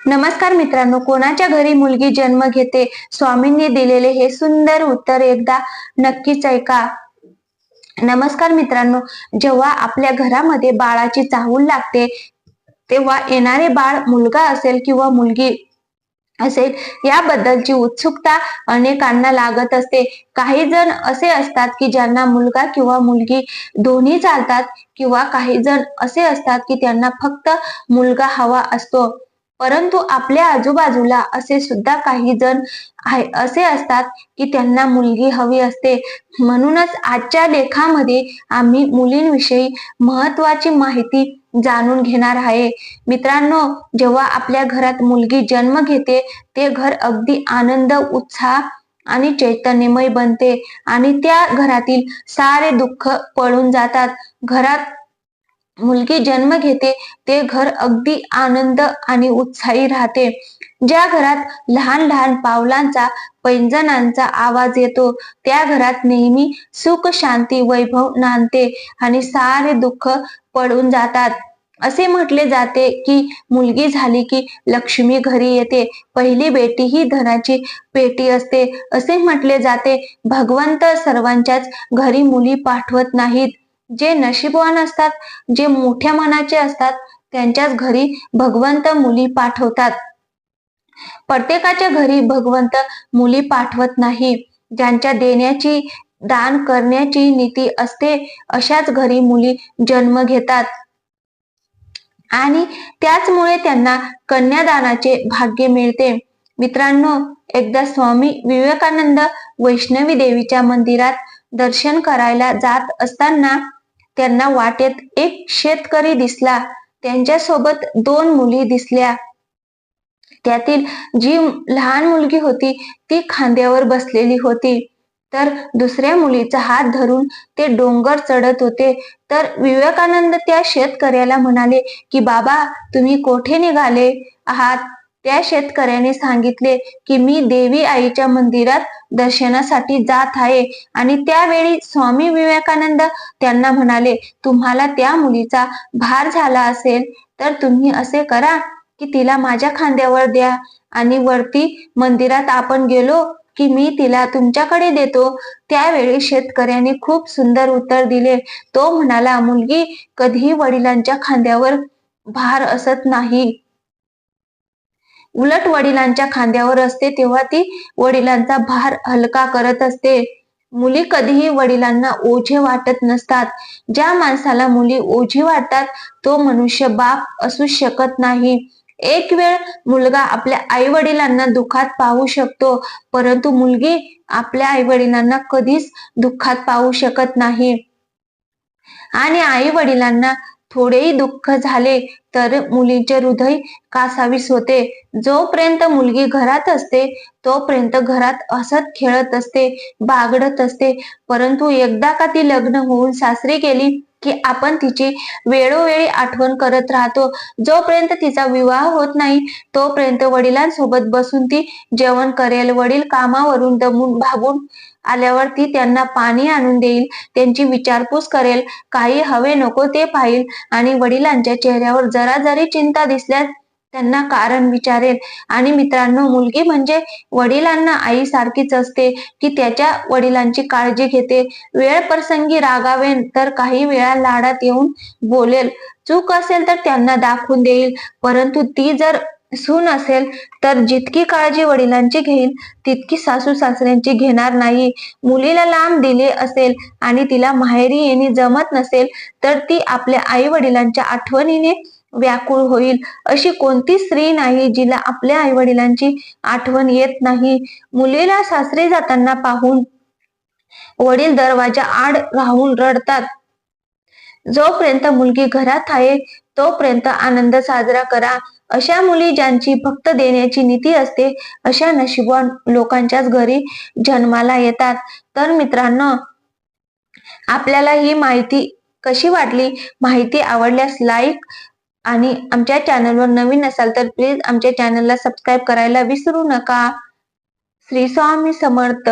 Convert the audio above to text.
नमस्कार मित्रांनो कोणाच्या घरी मुलगी जन्म घेते? स्वामींनी दिलेले हे सुंदर उत्तर एकदा नक्कीच ऐका. नमस्कार मित्रांनो जेव्हा आपल्या घरामध्ये बाळाची चाहूल लागते तेव्हा येणारे बाळ मुलगा असेल किंवा मुलगी असेल याबद्दलची उत्सुकता अनेकांना लागत असते. काही जण असे असतात की ज्यांना मुलगा किंवा मुलगी दोन्ही चालतात किंवा काही जण असे असतात की त्यांना फक्त मुलगा हवा असतो. परंतु आपल्या आजूबाजूला असे सुद्धा काही जण आहे असे असतात की त्यांना मुलगी हवी असते. म्हणूनच आजच्या लेखामध्ये आम्ही मुलींविषयी महत्वाची माहिती जाणून घेणार आहे. मित्रांनो जेव्हा आपल्या घरात मुलगी जन्म घेते ते घर अगदी आनंद उत्साह आणि चैतन्यमय बनते आणि त्या घरातील सारे दुःख पळून जातात. घरात मुलगी जन्म घेते ते घर अगदी आनंद आणि उत्साही राहते. ज्या घरात लहान लहान पावलांचा पैंजणांचा आवाज येतो त्या घरात नेहमी सुख शांती वैभव नांदते आणि सारे दुःख पडून जातात. असे म्हटले जाते की मुलगी झाली की लक्ष्मी घरी येते पहिली बेटी ही धनाची पेटी असते. असे म्हटले जाते भगवंत सर्वांच्याच घरी मुली पाठवत नाहीत. जे नशीबवान असतात जे मोठ्या मनाचे असतात त्यांच्याच घरी भगवंत मुली पाठवतात. प्रत्येकाच्या घरी भगवंत मुली पाठवत नाही. ज्यांच्या देण्याची दान करण्याची नीती असते अशाच घरी मुली जन्म घेतात. आणि त्याचमुळे त्यांना कन्यादानाचे भाग्य मिळते. मित्रांनो एकदा स्वामी विवेकानंद वैष्णवी देवीच्या मंदिरात दर्शन करायला जात असताना त्यांना वाटेत एक शेतकरी दिसला. त्यांच्यासोबत दोन मुली दिसल्या. त्यातील जी लहान मुलगी होती ती खांद्यावर बसलेली होती. तर दुसऱ्या मुलीचा हात धरून ते डोंगर चढत होते. तर विवेकानंद त्या शेतकऱ्याला म्हणाले की बाबा तुम्ही कोठे निघाले आहात? त्या शेतकऱ्याने सांगितले की मी देवी आईच्या मंदिरात दर्शनासाठी जात आहे. आणि त्यावेळी स्वामी विवेकानंद त्यांना म्हणाले तुम्हाला त्या मुलीचा भार झाला असेल तर तुम्ही असे करा की तिला माझ्या खांद्यावर द्या. आणि वरती मंदिरात आपण गेलो की मी तिला तुमच्याकडे देतो. त्यावेळी शेतकऱ्याने खूप सुंदर उत्तर दिले. तो म्हणाला मुलगी कधीही वडिलांच्या खांद्यावर भार असत नाही. उलट वडिलांच्या खांद्यावर असते तेव्हा ती वडिलांचा भार हलका करत असते. मुली कधीही वडिलांना ओझे वाटत नसतात. ज्या माणसाला मुली ओझी वाटतात तो मनुष्य बाप असू शकत नाही. एक वेळ मुलगा आपल्या आई वडिलांना दुःखात पाहू शकतो परंतु मुलगी आपल्या आई वडिलांना कधीच दुःखात पाहू शकत नाही. आणि आई वडिलांना थोडेही दुःख झाले तर मुलीचे हृदय कासावीस होते. जोपर्यंत मुलगी घरात असते तोपर्यंत घरात हसत खेळत असते बागडत असते. परंतु एकदा का ती लग्न होऊन सासरी गेली की आपण तिची वेळोवेळी आठवण करत राहतो. जोपर्यंत तिचा विवाह होत नाही तोपर्यंत वडिलांसोबत बसून ती जेवण करेल. वडील कामावरून दमून भागून आल्यावर ती त्यांना पाणी आणून देईल त्यांची विचारपूस करेल काही हवे नको ते पाहिल. आणि वडिलांच्या चेहऱ्यावर जरा जरी चिंता दिसल्यास त्यांना कारण विचारेल. आणि मित्रांनो मुलगी म्हणजे वडिलांना आई सारखीच असते की त्याच्या वडिलांची काळजी घेते. वेळ प्रसंगी रागावेन तर काही वेळा लाडात येऊन बोलेल. चूक असेल तर त्यांना दाखवून देईल. परंतु ती जर सून असेल तर जितकी काळजी वडिलांची घेईल तितकी सासू सासऱ्यांची घेणार नाही. मुलीला लांब दिले असेल आणि तिला माहेरी येणे जमत नसेल तर ती आपल्या आई वडिलांच्या आठवणीने व्याकुळ होईल. अशी कोणती स्त्री नाही जिला आपल्या आई वडिलांची आठवण येत नाही. मुलीला सासरे जाताना पाहून वडील दरवाजा आड राहून रडतात. जोपर्यंत मुलगी घरात आहे तोपर्यंत आनंद साजरा करा. अशा मुली ज्यांची फक्त देण्याची नीती असते अशा नशिबवान लोकांच्याच घरी जन्माला येतात. तर मित्रांनो आपल्याला ही माहिती कशी वाटली? माहिती आवडल्यास लाईक आणि आमच्या चॅनलवर नवीन असाल तर प्लीज आमच्या चॅनलला सबस्क्राईब करायला विसरू नका. श्री स्वामी समर्थ.